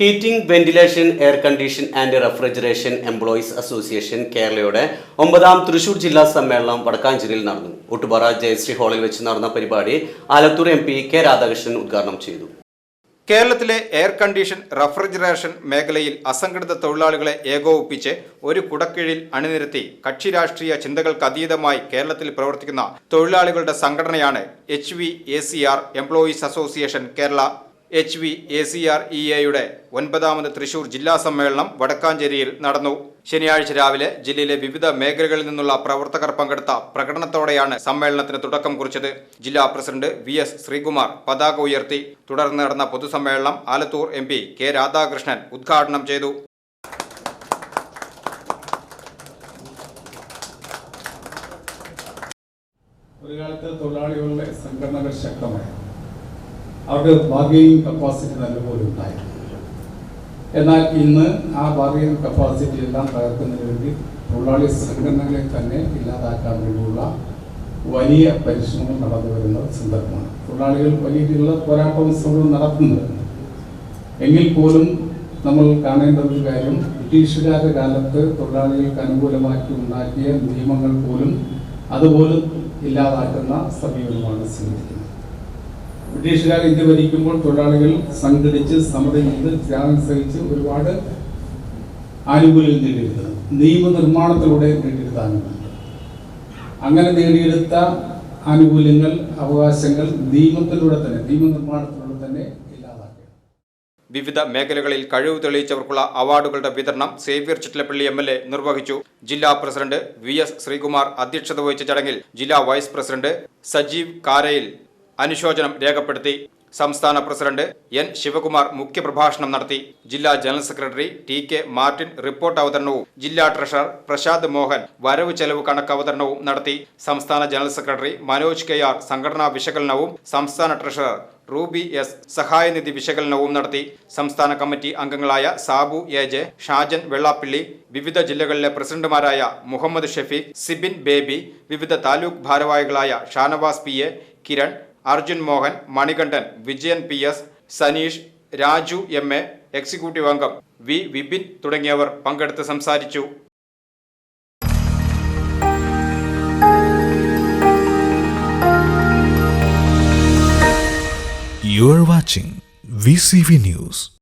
heating ventilation air condition and refrigeration employees association കേരളയുടെ ഒമ്പതാം തൃശൂർ ജില്ലാ സമ്മേളനം വടക്കാഞ്ചേരിയിൽ നടന്നു. ഒട്ടുപാറ ജയശ്രീ ഹാളിൽ വെച്ച് നടന്ന പരിപാടി Alathur M P K Radhakrishnan ഉദ്ഘാടനം ചെയ്തു. കേരളത്തിലെ എയർ കണ്ടീഷൻ റെഫ്രിജറേഷൻ മേഖലയിൽ അസംഘടിത തൊഴിലാളികളെ ഏകോപിപ്പിച്ച് ഒരു കുടക്കീഴിൽ അണിനിരത്തി കക്ഷി രാഷ്ട്രീയ ചിന്തകൾക്ക് അതീതമായി കേരളത്തിൽ പ്രവർത്തിക്കുന്ന തൊഴിലാളികളുടെ സംഘടനയാണ് H V A C R employees association Kerala H V A C R E എയുടെ ഒൻപതാമത് തൃശൂർ ജില്ലാ സമ്മേളനം വടക്കാഞ്ചേരിയിൽ നടന്നു. ശനിയാഴ്ച രാവിലെ ജില്ലയിലെ വിവിധ മേഖലകളിൽ നിന്നുള്ള പ്രവർത്തകർ പങ്കെടുത്ത പ്രകടനത്തോടെയാണ് സമ്മേളനത്തിന് തുടക്കം കുറിച്ചത്. ജില്ലാ പ്രസിഡന്റ് വി എസ് ശ്രീകുമാർ പതാക ഉയർത്തി തുടർന്ന് നടന്ന പൊതുസമ്മേളനം Alathur M P K Radhakrishnan ഉദ്ഘാടനം ചെയ്തു. ഒരു കാലത്ത് തൊഴിലാളികളുടെ സംഘടനകൾ ശക്തമായി അവർക്ക് ബാർഗെയിനിങ് കപ്പാസിറ്റി നല്ലപോലെ ഉണ്ടായിരുന്നു എന്നാൽ ഇന്ന് ആ ബാർഗെയിനിങ് കപ്പാസിറ്റി എല്ലാം തകർക്കുന്നതിന് വേണ്ടി തൊഴിലാളി സംഘടനകളെ തന്നെ ഇല്ലാതാക്കാൻ വേണ്ടിയുള്ള വലിയ പരിശ്രമം നടന്നു വരുന്ന സന്ദർഭമാണ്. തൊഴിലാളികൾ വലിയ രീതിയിലുള്ള പോരാട്ടവും ശ്രമവും നടത്തുന്നുണ്ട്. എങ്കിൽ പോലും നമ്മൾ കാണേണ്ട ഒരു കാര്യം ബ്രിട്ടീഷുകാരുടെ കാലത്ത് തൊഴിലാളികൾക്ക് അനുകൂലമാക്കി ഉണ്ടാക്കിയ നിയമങ്ങൾ പോലും അതുപോലും ഇല്ലാതാക്കുന്ന സമീപനമാണ് സ്വീകരിക്കുന്നത് ബ്രിട്ടീഷുകാർ ഇന്ത്യ ഭരിക്കുമ്പോൾ തൊഴിലാളികൾ സംഘടിച്ച് സമരം ചെയ്ത് ത്യാഗം സഹിച്ച് ഒരുപാട് ആനുകൂല്യം നേടിയെടുത്തത്. നിയമനിർമ്മാണത്തിലൂടെ നേടിയെടുത്താനുണ്ട് അങ്ങനെ നേടിയെടുത്ത ആനുകൂല്യങ്ങൾ അവകാശങ്ങൾ നിയമത്തിലൂടെ തന്നെ നിയമനിർമ്മാണത്തിലൂടെ തന്നെ വിവിധ മേഖലകളിൽ കഴിവ് തെളിയിച്ചവർക്കുള്ള അവാർഡുകളുടെ വിതരണം Xavier Chittilappilly M L A നിർവഹിച്ചു. ജില്ലാ പ്രസിഡന്റ് വി എസ് ശ്രീകുമാർ അധ്യക്ഷത വഹിച്ച ചടങ്ങിൽ ജില്ലാ വൈസ് പ്രസിഡന്റ് സജീവ് കാരയിൽ അനുശോചനം രേഖപ്പെടുത്തി. സംസ്ഥാന പ്രസിഡന്റ് എൻ. ശിവകുമാർ മുഖ്യപ്രഭാഷണം നടത്തി. ജില്ലാ general secretary T. K. Martin report അവതരണവും ജില്ലാ ട്രഷറർ പ്രശാന്ത് മോഹൻ വരവ് ചെലവ് കണക്ക് അവതരണവും നടത്തി. സംസ്ഥാന general secretary Manoj K. R. സംഘടനാ വിശകലനവും സംസ്ഥാന ട്രഷറർ റൂബി എസ്. സഹായനിധി വിശകലനവും നടത്തി. സംസ്ഥാന കമ്മിറ്റി അംഗങ്ങളായ സാബു എ. ജെ. ഷാജൻ വെള്ളാപ്പിള്ളി വിവിധ ജില്ലകളിലെ പ്രസിഡന്റുമാരായ മുഹമ്മദ് ഷെഫീഖ് സിബിൻ ബേബി വിവിധ താലൂക്ക് ഭാരവാഹികളായ Shanavas P. A. Kiran Arjun Mohan Manikandan Vijayan P S Saneesh Raju M A executive അംഗം വി വിപിൻ തുടങ്ങിയവർ പങ്കെടുത്ത് സംസാരിച്ചു You are watching VCV News.